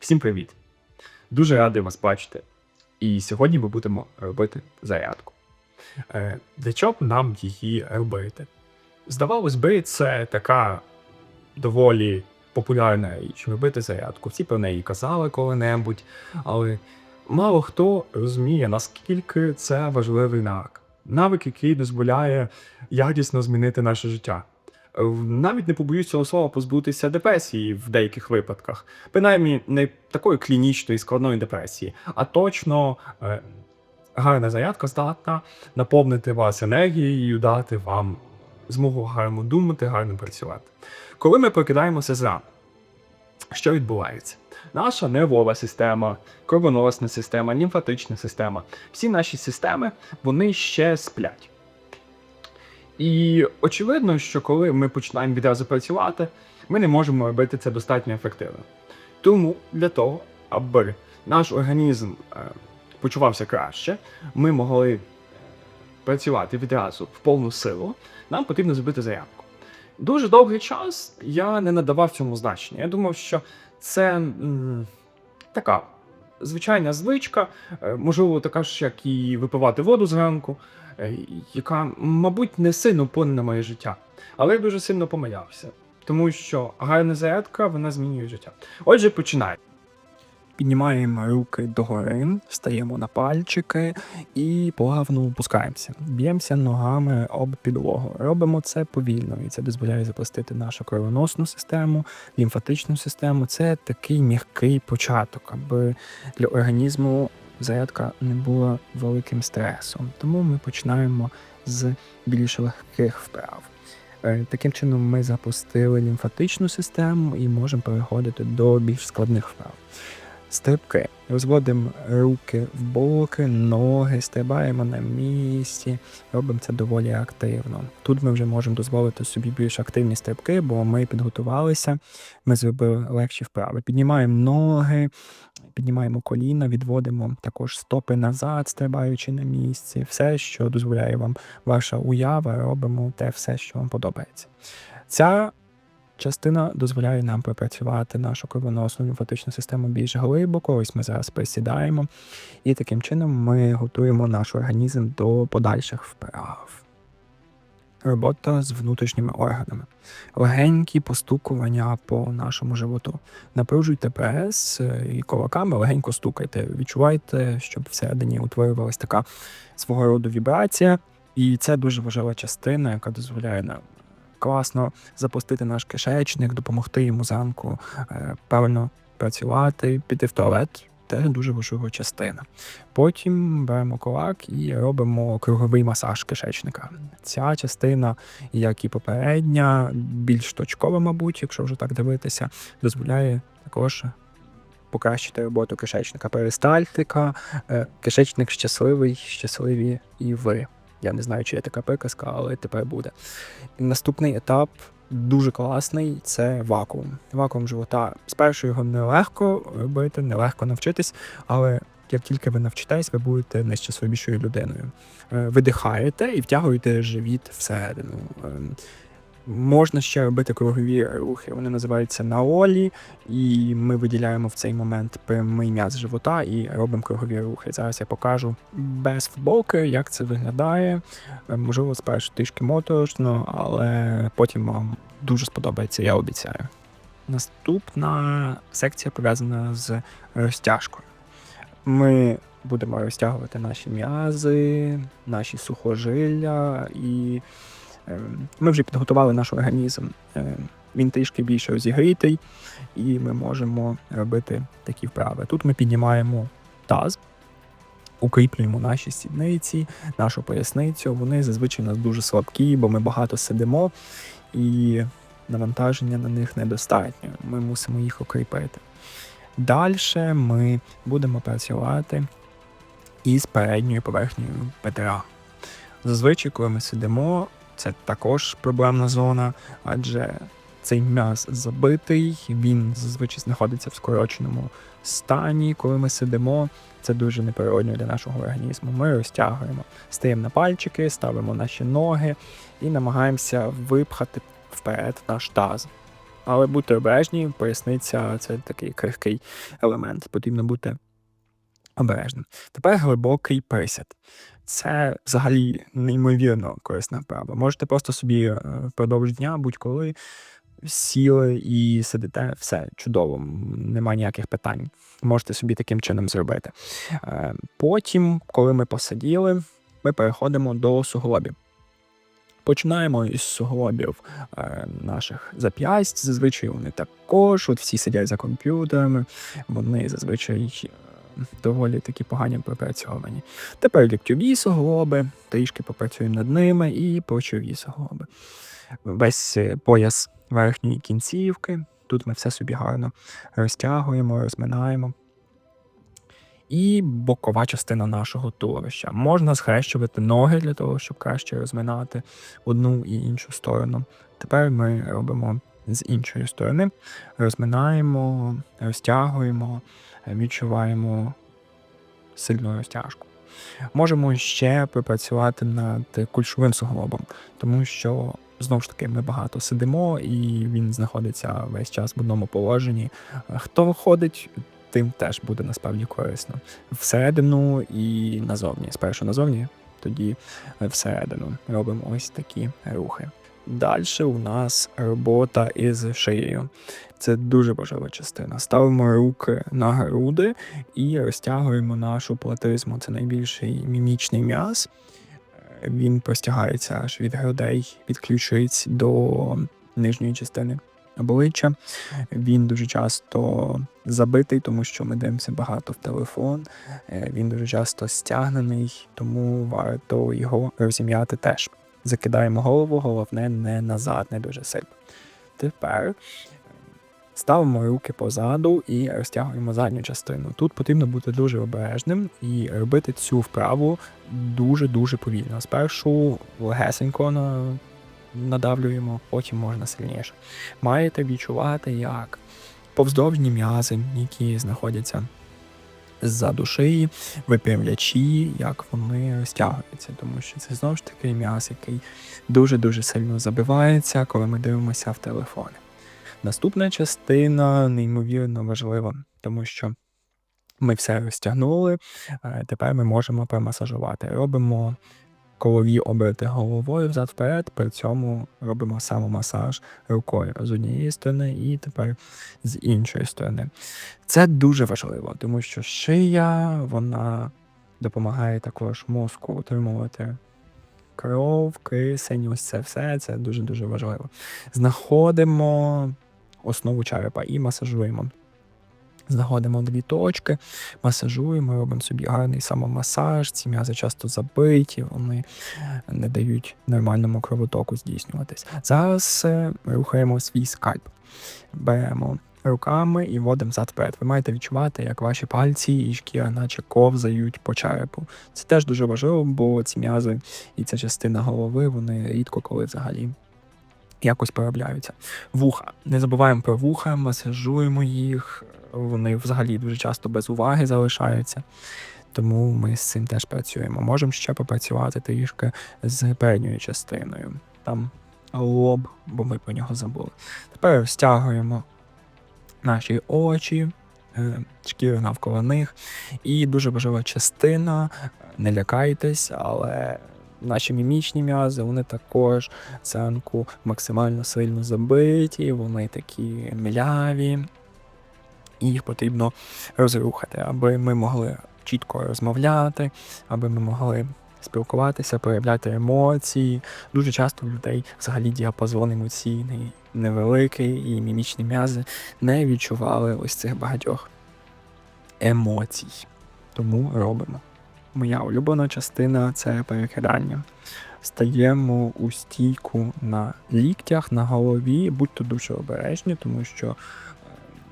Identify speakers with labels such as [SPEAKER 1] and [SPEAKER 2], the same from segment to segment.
[SPEAKER 1] Всім привіт! Дуже радий вас бачити. І сьогодні ми будемо робити зарядку. Е, Для чого нам її робити? Здавалось би, це така доволі популярна річ робити зарядку. Всі про неї казали коли-небудь, але мало хто розуміє, наскільки це важливий навик. Навик, який дозволяє якісно змінити наше життя. Е, Навіть не побоюсь цього слова позбутися депресії в деяких випадках. Принаймні, не такої клінічної складної депресії, а точно е, гарна зарядка здатна наповнити вас енергією, дати вам змогу гарно думати, гарно працювати. Коли ми прокидаємося зранку, що відбувається? Наша нервова система, кровоносна система, лімфатична система, всі наші системи вони ще сплять. І очевидно, що коли ми починаємо відразу працювати, ми не можемо робити це достатньо ефективно. Тому для того, аби наш організм е, почувався краще, ми могли працювати відразу в повну силу, нам потрібно зробити зарядку. Дуже довгий час я не надавав цьому значення. Я думав, що це м, така звичайна звичка, е, можливо, така ж, як і випивати воду зранку, е, яка, мабуть, не сильно вплине моє життя. Але я дуже сильно помилявся, тому що гарна зарядка вона змінює життя. Отже, починай.
[SPEAKER 2] Піднімаємо руки догори, стаємо на пальчики і плавно опускаємося. Б'ємося ногами об підлогу. Робимо це повільно, і це дозволяє запустити нашу кровоносну систему, лімфатичну систему. Це такий м'який початок, аби для організму зарядка не була великим стресом. Тому ми починаємо з більш легких вправ. Е, Таким чином, ми запустили лімфатичну систему і можемо переходити до більш складних вправ. Стрибки. Розводимо руки в боки, ноги, стрибаємо на місці, робимо це доволі активно. Тут ми вже можемо дозволити собі більш активні стрибки, бо ми підготувалися, ми зробили легші вправи. Піднімаємо ноги, піднімаємо коліна, відводимо також стопи назад, стрибаючи на місці. Все, що дозволяє вам ваша уява, робимо те все, що вам подобається. Ця частина дозволяє нам пропрацювати нашу кровоносну лімфатичну систему більш глибоко. Ось ми зараз присідаємо, і таким чином ми готуємо наш організм до подальших вправ. Робота з внутрішніми органами. Легенькі постукування по нашому животу. Напружуйте прес е, і кулаками легенько стукайте. Відчувайте, щоб всередині утворювалася така свого роду вібрація. І це дуже важлива частина, яка дозволяє нам класно запустити наш кишечник, допомогти йому зранку е, правильно працювати, піти в туалет. Теж дуже важлива частина. Потім беремо кулак і робимо круговий масаж кишечника. Ця частина, як і попередня, більш точкова, мабуть, якщо вже так дивитися, дозволяє також покращити роботу кишечника. Перистальтика, е, кишечник щасливий, щасливі і ви. Я не знаю, чи є така приказка, але тепер буде. Наступний етап дуже класний це вакуум. Вакуум живота. Спершу його нелегко робити, нелегко навчитись, але як тільки ви навчитесь, ви будете найщасливішою людиною. Е, Видихаєте і втягуєте живіт всередину. Можна ще робити кругові рухи. Вони називаються наолі, і ми виділяємо в цей момент прямий м'яз живота і робимо кругові рухи. Зараз я покажу без футболки, як це виглядає. Е, Можливо, спершу трішки моторошно, але потім вам дуже сподобається, я обіцяю. Наступна секція пов'язана з розтяжкою. Ми будемо розтягувати наші м'язи, наші сухожилля і Ми вже підготували наш організм. Е, Він трішки більше розігрітий, і ми можемо робити такі вправи. Тут ми піднімаємо таз, укріплюємо наші сідниці, нашу поясницю. Вони зазвичай у нас дуже слабкі, бо ми багато сидимо, і навантаження на них недостатньо. Ми мусимо їх укріпити. Далі ми будемо працювати із передньою поверхнею бедра. Зазвичай, коли ми сидимо, це також проблемна зона, адже цей м'яз забитий, він зазвичай знаходиться в скороченому стані. Коли ми сидимо, це дуже неприродно для нашого організму. Ми розтягуємо, стаємо на пальчики, ставимо наші ноги і намагаємося випхати вперед наш таз. Але будьте обережні, поясниця це такий крихкий елемент. Потрібно бути обережним. Тепер глибокий присяд. Це взагалі неймовірно корисна вправа. Можете просто собі е, впродовж дня будь-коли сіли і сидите, все чудово, нема ніяких питань. Можете собі таким чином зробити. Е, Потім, коли ми посиділи, ми переходимо до суглобів. Починаємо із суглобів е, наших зап'ясть. Зазвичай вони також, от всі сидять за комп'ютерами, вони зазвичай доволі такі погані пропрацьовані. Тепер ліктьові суглоби, трішки попрацюємо над ними, і плечові суглоби. Весь е, пояс верхньої кінцівки. Тут ми все собі гарно розтягуємо, розминаємо. І бокова частина нашого туловища. Можна схрещувати ноги для того, щоб краще розминати одну і іншу сторону. Тепер ми робимо з іншої сторони, розминаємо, розтягуємо, відчуваємо сильну розтяжку. Можемо ще попрацювати над кульшовим суглобом, тому що знову ж таки ми багато сидимо, і він знаходиться весь час в одному положенні. Хто ходить, тим теж буде насправді корисно. Всередину і назовні. Спершу назовні, тоді всередину. Робимо ось такі рухи. Далі у нас робота із шиєю. Це дуже важлива частина. Ставимо руки на груди і розтягуємо нашу платизму. Це найбільший мімічний м'яз. Він простягається аж від грудей, від ключиць до нижньої частини обличчя. Він дуже часто забитий, тому що ми дивимося багато в телефон. Е, Він дуже часто стягнений, тому варто його розім'яти теж. Закидаємо голову, головне не назад, не дуже сильно. Тепер е, ставимо руки позаду і розтягуємо задню частину. Тут потрібно бути дуже обережним і робити цю вправу дуже-дуже повільно. Спершу легесенько на- надавлюємо, потім можна сильніше. Маєте відчувати, як повздовжні м'язи, які знаходяться ззаду шиї, випрямлячі, як вони розтягуються, тому що це знову ж таки м'яз, який дуже-дуже сильно забивається, коли ми дивимося в телефони. Наступна частина неймовірно важлива, тому що ми все розтягнули, е, тепер ми можемо промасажувати. Робимо колові оберти головою взад-вперед, при цьому робимо самомасаж рукою з однієї сторони і тепер з іншої сторони. Це дуже важливо, тому що шия вона допомагає також мозку утримувати кров, кисень, ось це все. Це дуже-дуже важливо. Знаходимо основу черепа і масажуємо. Знаходимо дві точки, масажуємо, робимо собі гарний самомасаж. Ці м'язи часто забиті, вони не дають нормальному кровотоку здійснюватись. Зараз е, рухаємо свій скальп. Беремо руками і вводимо зад вперед. Ви маєте відчувати, як ваші пальці і шкіра, наче ковзають по черепу. Це теж дуже важливо, бо ці м'язи і ця частина голови, вони рідко коли взагалі якось проявляються. Вуха. Не забуваємо про вуха, масажуємо їх. Вони взагалі дуже часто без уваги залишаються. Тому ми з цим теж працюємо. Можемо ще попрацювати трішки з передньою частиною. Там лоб, бо ми про нього забули. Тепер стягуємо наші очі, е, шкіру навколо них. І дуже важлива частина. Не лякайтесь, але наші мімічні м'язи, вони також зранку максимально сильно забиті, вони такі мляві. І їх потрібно розрухати, аби ми могли чітко розмовляти, аби ми могли спілкуватися, проявляти емоції. Дуже часто у людей взагалі діапазон емоційний невеликий, і мімічні м'язи не відчували ось цих багатьох емоцій. Тому робимо. Моя улюблена частина це перекидання. Стаємо у стійку на ліктях, на голові, будьте дуже обережні, тому що е,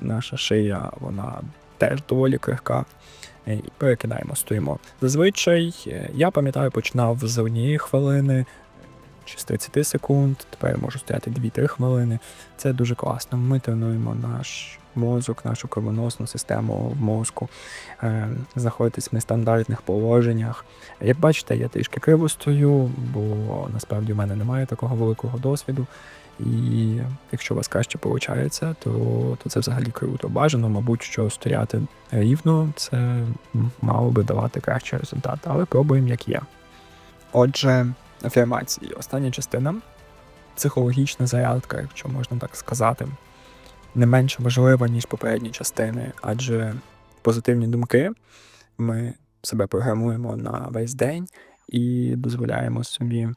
[SPEAKER 2] наша шия вона теж доволі крихка. Е, І перекидаємо, стоїмо. Зазвичай е, я пам'ятаю, починав з однієї хвилини чи з 30 секунд, тепер можу стояти 2-3 хвилини. Це дуже класно. Ми тренуємо наш мозок, нашу кровоносну систему в мозку, е, знаходитись в нестандартних положеннях. Як бачите, я трішки криво стою, бо насправді в мене немає такого великого досвіду. І якщо у вас краще виходить, то, то це взагалі круто. Бажано, мабуть, що стояти рівно, це мало би давати кращий результат, але пробуємо як є. Отже, афірмації. Остання частина психологічна зарядка, якщо можна так сказати, не менш важлива, ніж попередні частини, адже позитивні думки ми себе програмуємо на весь день і дозволяємо собі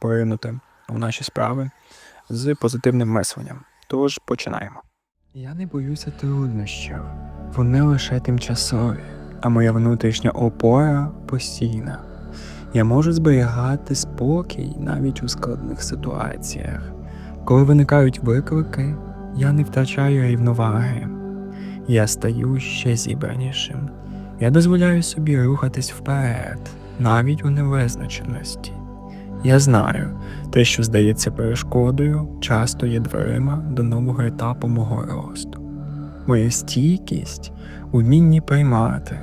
[SPEAKER 2] поринути у наші справи з позитивним мисленням. Тож починаємо. Я не боюся труднощів, вони лише тимчасові, а моя внутрішня опора постійна. Я можу зберігати спокій навіть у складних ситуаціях. Коли виникають виклики, я не втрачаю рівноваги. Я стаю ще зібранішим. Я дозволяю собі рухатись вперед, навіть у невизначеності. Я знаю, те, що здається перешкодою, часто є дверима до нового етапу мого росту. Моя стійкість умінні приймати,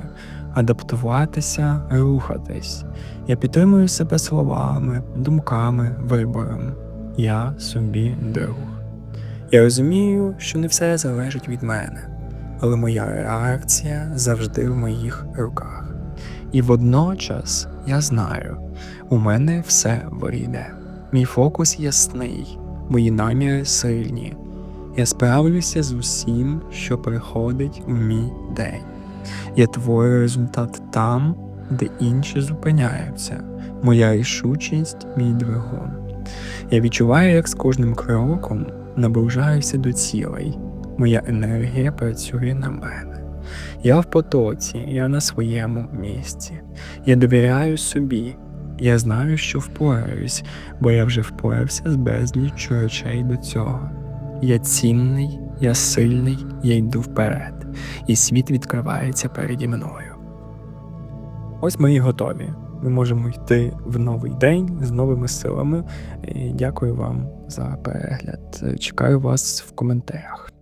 [SPEAKER 2] адаптуватися, рухатись. Я підтримую себе словами, думками, вибором. Я собі друг. Я розумію, що не все залежить від мене, але моя реакція завжди в моїх руках. І водночас я знаю, у мене все вийде. Мій фокус ясний, мої наміри сильні. Я справлюся з усім, що приходить у мій день. Я творю результат там, де інші зупиняються. Моя рішучість мій двигун. Я відчуваю, як з кожним кроком наближаюся до цілей. Моя енергія працює на мене. Я в потоці, я на своєму місці. Я довіряю собі. Я знаю, що впораюсь, бо я вже впорався з безліччю речей до цього. Я цінний, я сильний, я йду вперед, і світ відкривається переді мною. Ось ми і готові. Ми можемо йти в новий день з новими силами. Дякую вам за перегляд. Чекаю вас в коментарях.